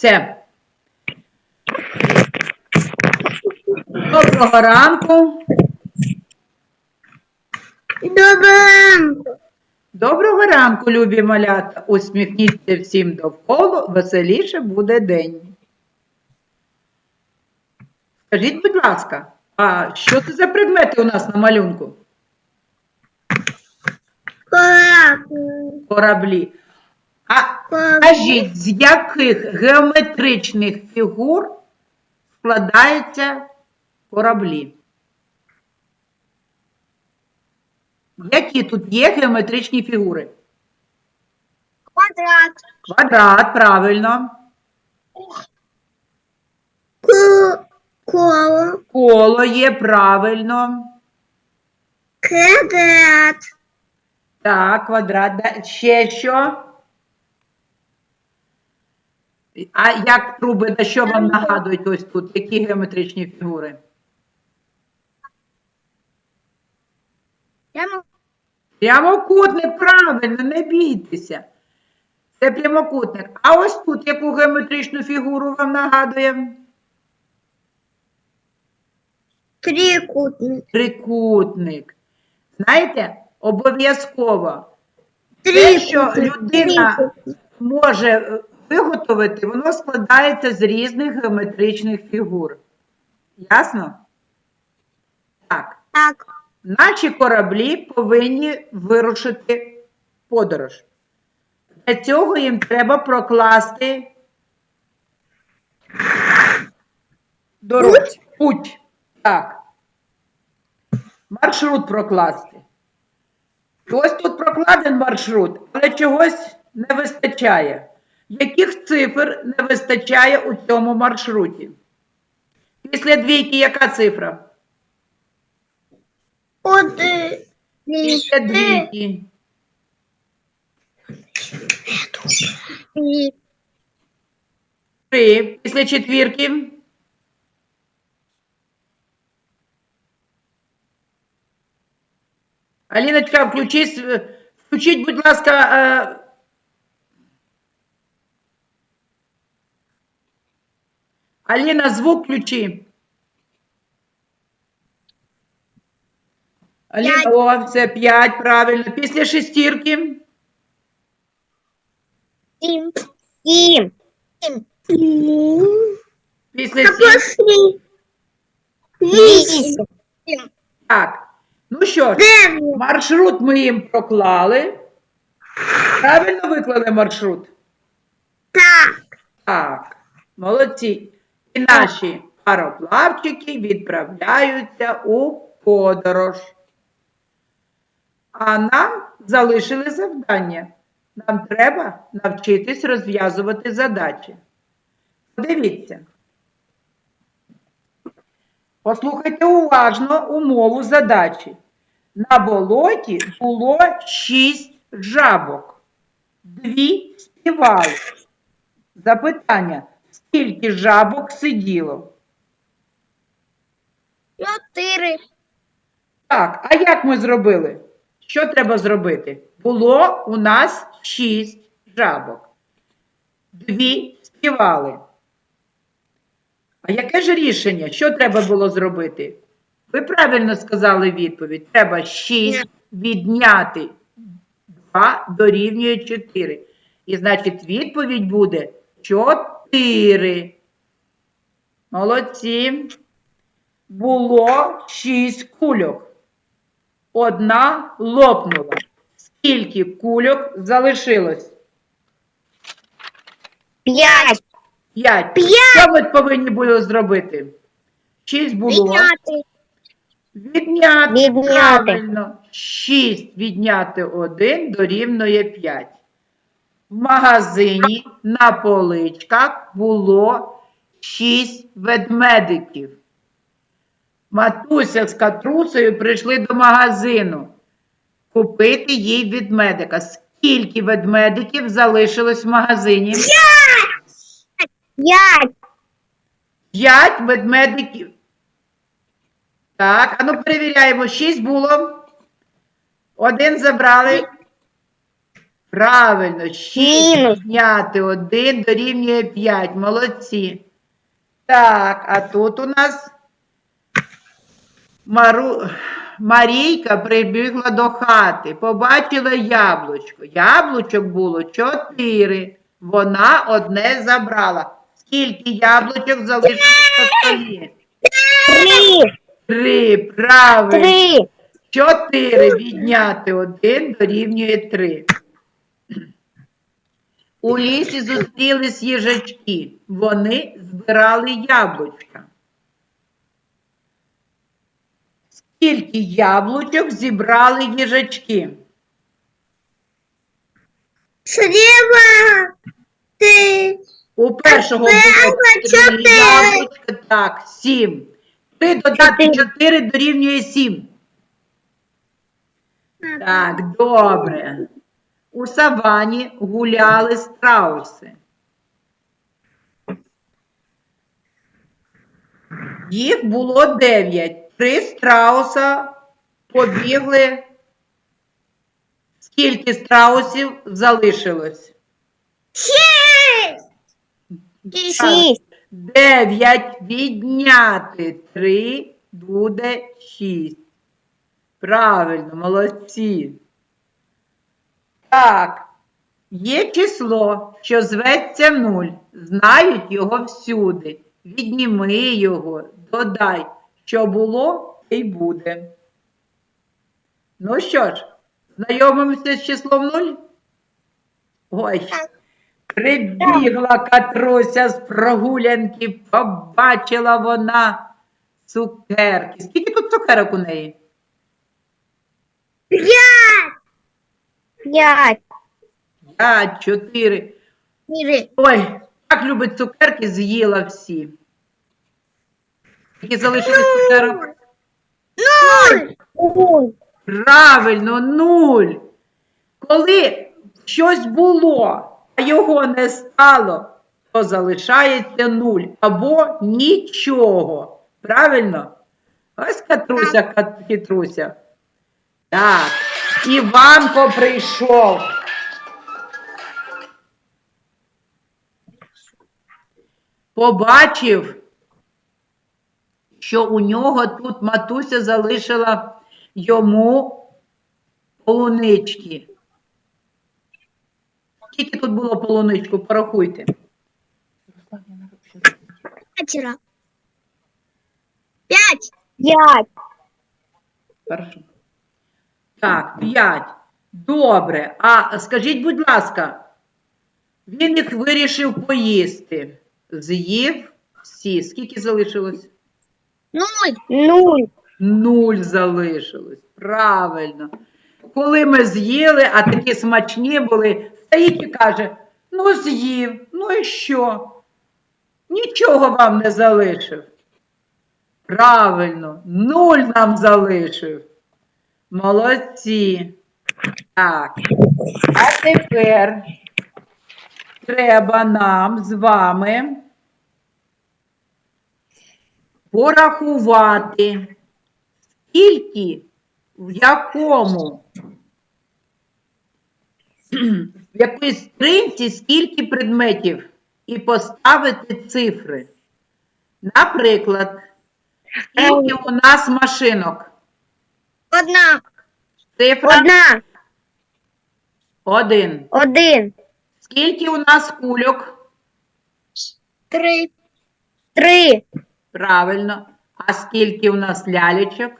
Це. Доброго ранку. Доброго Доброго ранку, любі малята. Усміхніться всім довкола, веселіше буде день. Скажіть, будь ласка, а що це за предмети у нас на малюнку? ранку. Кораблі. А скажіть, з яких геометричних фігур складаються кораблі? Які тут є геометричні фігури? Квадрат. Квадрат, правильно. Коло. Коло є правильно. Квадрат. Так, квадрат. Ще що? А як труби, на що вам нагадують ось тут? Які геометричні фігури? Прямо. Прямокутник, правильно, не бійтеся. Це прямокутник. А ось тут яку геометричну фігуру вам нагадує? Трикутник. Трикутник. Знаєте, обов'язково те, що людина може е, виготовити, воно складається з різних геометричних фігур. Ясно? Так. Так. Наші кораблі повинні вирушити подорож. Для цього їм треба прокласти дорогу. Путь. Так. Маршрут прокласти. Ось тут прокладен маршрут, але чогось не вистачає. Яких цифр не вистачає у цьому маршруті? Після двійки яка цифра? Один. Після Три. двійки. Три. Три. Після четвірки. Аліночка, включись, включіть, будь ласка. Аліна, звук включи. Аліна, о, це п'ять, правильно. Після шестірки. Сім. Сім. Після сім. Вісім. Так. Ну що ж, маршрут ми їм проклали. Правильно виклали маршрут? Так. Так, молодці. І наші пароплавчики відправляються у подорож. А нам залишили завдання. Нам треба навчитись розв'язувати задачі. Подивіться. Послухайте уважно умову задачі. На болоті було шість жабок. Дві співали. Запитання. Скільки жабок сиділо? Чотири. Так, а як ми зробили? Що треба зробити? Було у нас шість жабок. Дві співали. А яке ж рішення? Що треба було зробити? Ви правильно сказали відповідь. Треба 6 відняти 2 дорівнює 4. І значить, відповідь буде 4. Молодці. Було 6 кульок. Одна лопнула. Скільки кульок залишилось? П'ять. 5. П'ять. Що ми повинні були зробити? 6 було. Відняти. Відняти. Відняти. Правильно. 6 відняти 1 дорівнює 5. В магазині на поличках було 6 ведмедиків. Матуся з катрусею прийшли до магазину купити їй ведмедика. Скільки ведмедиків залишилось в магазині? П'ять. 5 ведмедиків. Так, а ну перевіряємо. 6 було. Один забрали. Правильно, 6 Мінус. відняти 1 дорівнює 5. Молодці. Так, а тут у нас Мару... Марійка прибігла до хати, побачила яблучко. Яблучок було 4. Вона одне забрала. Скільки яблучок залишилось на столі? Три. Три. Правильно. Три. 4 відняти 1 дорівнює 3. У лісі зустрілись їжачки. Вони збирали яблучка. Скільки яблучок зібрали їжачки? Слева. Ты. У першого було три яблучка, так, 7. 3 додати 4 дорівнює 7. Так, добре. У савані гуляли страуси. Їх було дев'ять. Три страуса побігли. Скільки страусів залишилось? Шесть. Дев'ять відняти три буде шість. Правильно, молодці. Так, є число, що зветься нуль. Знають його всюди. Відніми його, додай, що було, те й буде. Ну що ж, знайомимося з числом нуль? Ой. Прибігла Катруся з прогулянки, побачила вона цукерки. Скільки тут цукерок у неї? Пять. Пять. П'ять, чотири. Четыре. Ой, так любить цукерки, з'їла всі. Які залишились цукерок? Ноль. Правильно, нуль. Коли щось було, а його не стало, то залишається нуль або нічого. Правильно? Ось Катруся, Кат- хитруся. Так, Іванко прийшов. Побачив, що у нього тут матуся залишила йому полунички. Скільки тут було полуничку? Порахуйте. Пятеро. Пять. Пять. Хорошо. Так, п'ять. Добре. А скажіть, будь ласка, він їх вирішив поїсти. З'їв всі. Скільки залишилось? Нуль. Нуль. Нуль залишилось. Правильно. Коли ми з'їли, а такі смачні були, стоїть і каже: ну з'їв, ну і що? Нічого вам не залишив. Правильно, нуль нам залишив. Молодці. Так. А тепер треба нам з вами порахувати, скільки, в якому, в якій скринці скільки предметів і поставити цифри. Наприклад, скільки у нас машинок? Одна. Цифра Одна. 1. Один. Скільки у нас кульок? Три. Три. Правильно. А скільки у нас лялечок?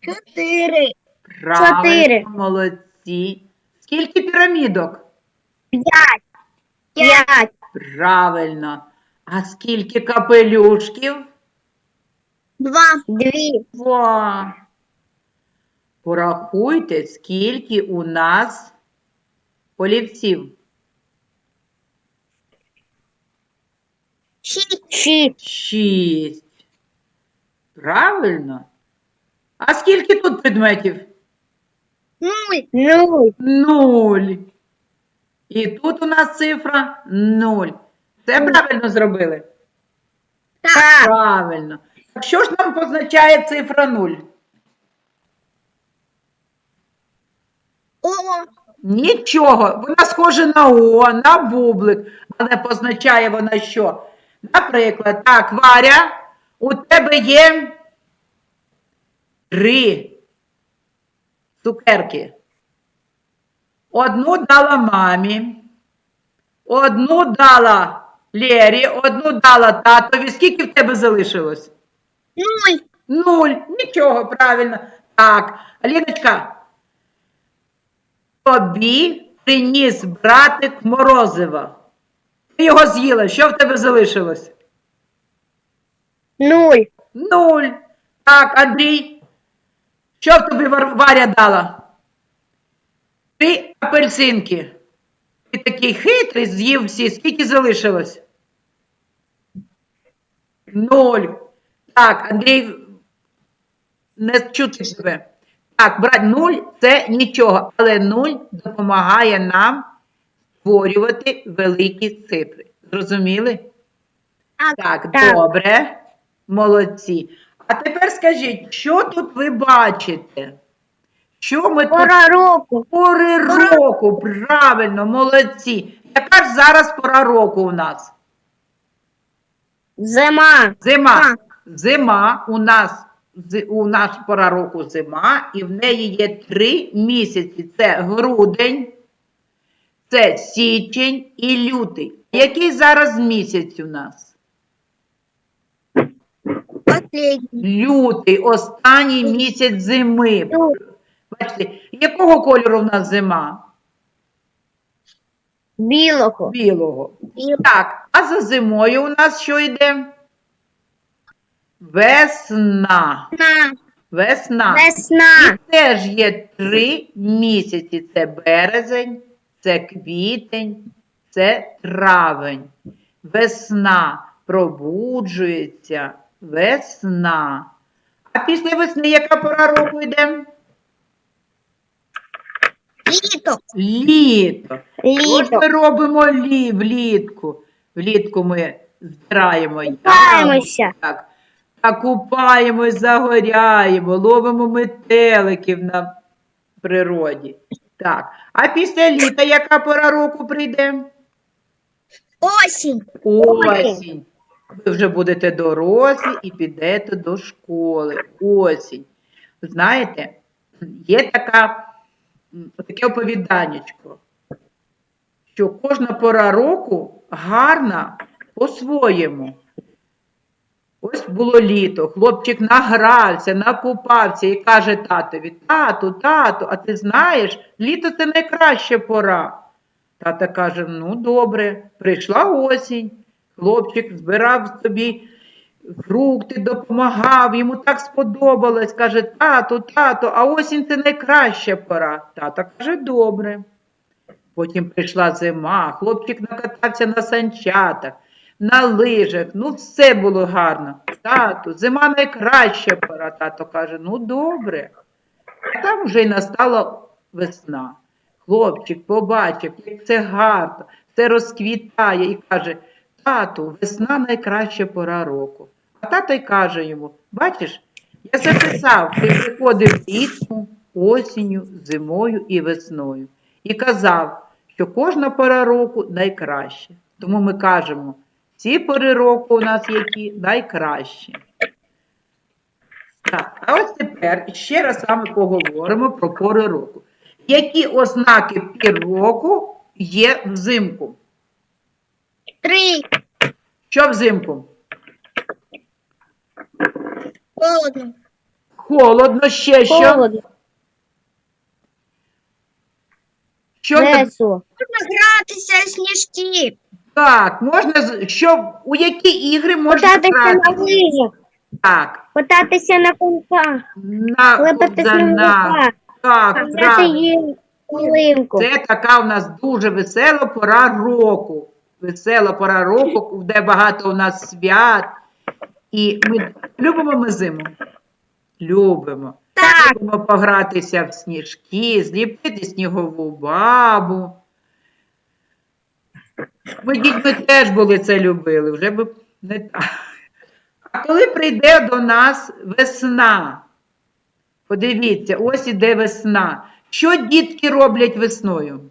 Чотири. Правильно, Чотири. молодці. Скільки пірамідок? П'ять. П'ять. Правильно. А скільки капелюшків? Два. Дві. Два. Порахуйте, скільки у нас олівців. Шість. Шість. Правильно. А скільки тут предметів? Нуль. Нуль. Нуль. І тут у нас цифра нуль. Це правильно зробили? Так. Правильно. Що ж нам позначає цифра нуль? О. Нічого. Вона схожа на О, на бублик, але позначає вона що? Наприклад, так, Варя, у тебе є три цукерки. Одну дала мамі, одну дала Лєрі, одну дала татові. Скільки в тебе залишилось? Нуль. Нуль. Нічого, правильно. Так, Аліночка, тобі приніс братик морозива. Ти його з'їла. Що в тебе залишилось? Нуль. Нуль. Так, Андрій. Що в тобі Вар- Варя дала? Три апельсинки. Ти такий хитрий, з'їв всі. Скільки залишилось? Нуль. Так, Андрій, не чути тебе. Так, брать нуль це нічого, але нуль допомагає нам створювати великі цифри. Зрозуміли? Так, Так. добре. Молодці. А тепер скажіть, що тут ви бачите? Що ми тут року. пори року? Правильно, молодці. Яка ж зараз пора року у нас? Зима. Зима. Зима у нас у нас пора року зима, і в неї є три місяці: це грудень, це січень і лютий. Який зараз місяць у нас? Последний. Лютий, останній місяць зими. Бачите, якого кольору в нас зима? Білого. Білого. Білого. Так, а за зимою у нас що йде? Весна. На. Весна. Весна. І теж є три місяці: це березень, це квітень, це травень. Весна пробуджується, весна. А після весни яка пора року йде? Літо. Літо. Що ж ми робимо лі, влітку? Влітку ми збираємо ягоди, так, а купаємось, загоряємо, ловимо метеликів на природі. Так. А після літа яка пора року прийде? Осінь. Осінь. Ви вже будете дорослі і підете до школи. Осінь. Знаєте, є така, таке оповіданнячко, що кожна пора року гарна по-своєму. Ось було літо, хлопчик награвся, накупався і каже татові: тату, тату, а ти знаєш, літо це найкраща пора. Тата каже: ну добре, прийшла осінь. Хлопчик збирав собі фрукти, допомагав, йому так сподобалось. Каже, тату, тату, а осінь це найкраща пора. Тата каже, добре. Потім прийшла зима, хлопчик накатався на санчатах, на лижах, ну все було гарно. Тату, зима найкраща пора. Тато каже, ну добре. А там вже й настала весна. Хлопчик побачив, як це гарно, це розквітає і каже: Тату, весна найкраща пора року. А тато й каже йому: Бачиш, я записав, ти приходив влітку, осінню, зимою і весною. І казав, що кожна пора року найкраща. Тому ми кажемо, ці пори року у нас які найкращі. Так, а ось тепер ще раз саме поговоримо про пори року. Які ознаки пір року є взимку? Три. Що взимку? Холодно. Холодно, ще що? Холодно. Що так? Весело. Можна гратися сніжки. Так, можна з- що у які ігри можна Кататися на грати? лижах. Так, Кататися на коньках. на Лепити ковзанах. сніговика. Так, Взяти правильно. їм ялинку. Це така у нас дуже весела пора року. Весела пора року, де багато у нас свят. І ми любимо ми зиму. Любимо. Так. Любимо погратися в сніжки, зліпити снігову бабу. Ми дітьми теж були це любили, вже б не так. А коли прийде до нас весна, подивіться, ось іде весна. Що дітки роблять весною?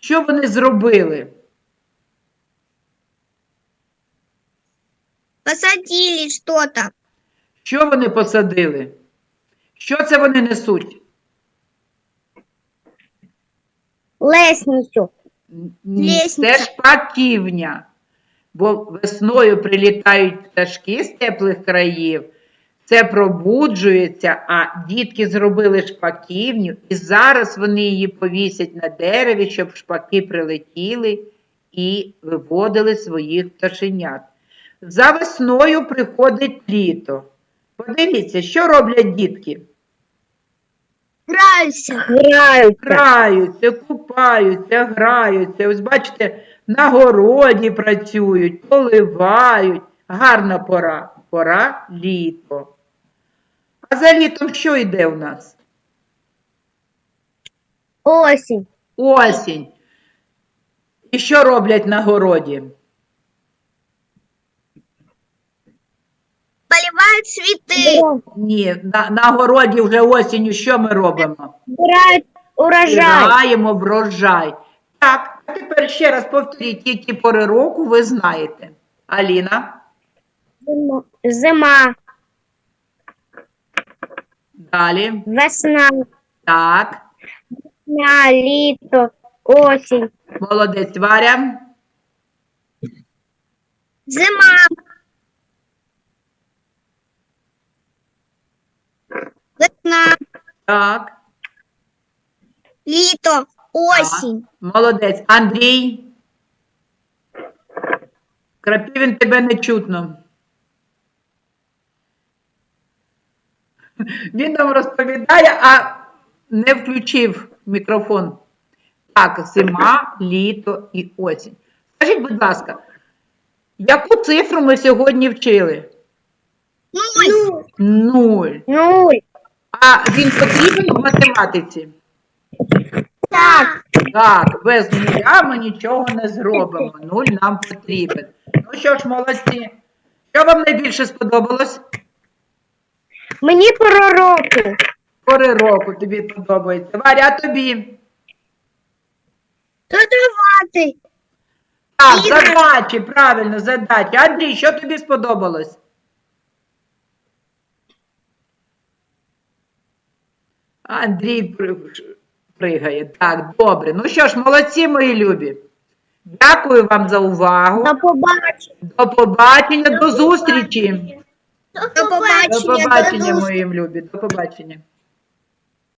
Що вони зробили? Посадили что-то. Що вони посадили? Що це вони несуть? Лестницу. Ні, Лестниця. Це шпаківня. Бо весною прилітають пташки з теплих країв, це пробуджується, а дітки зробили шпаківню, і зараз вони її повісять на дереві, щоб шпаки прилетіли і виводили своїх пташенят. За весною приходить літо. Подивіться, що роблять дітки. Граюся. Граюся. Граються, купаються, граються. Ось бачите, на городі працюють, поливають. Гарна пора. Пора літо. А за літом що йде у нас? Осень. Осінь. І що роблять на городі? Поливают цветы. Ні, на, на городі вже осінню що ми робимо? Собирают урожай. Збираємо врожай. Так, а тепер ще раз повторіть, які пори року ви знаєте. Аліна, Зима. Зима. далі. Весна. Так, Весна. Літо. Осінь. молодець Варя. Зима. Весна. Так, Літо. Осінь. молодець. Андрій. Крапівін тебе не чутно. Він нам розповідає, а не включив мікрофон. Так, зима, літо і осінь. Скажіть, будь ласка, яку цифру ми сьогодні вчили? Нуль. Нуль. Нуль. А він потрібен в математиці? Так. Так, без нуля ми нічого не зробимо. Нуль нам потрібен. Ну що ж, молодці. Що вам найбільше сподобалось? Мені пророки. Пори року тобі подобається. Варя, а тобі? Додавати. Так, задачі, правильно, задачі. Андрій, що тобі сподобалось? Андрій пригає. Так, добре. Ну що ж, молодці, мої любі. Дякую вам за увагу. До побачення. До побачення, до зустрічі. До побачення. До побачення, моїм любі. До побачення.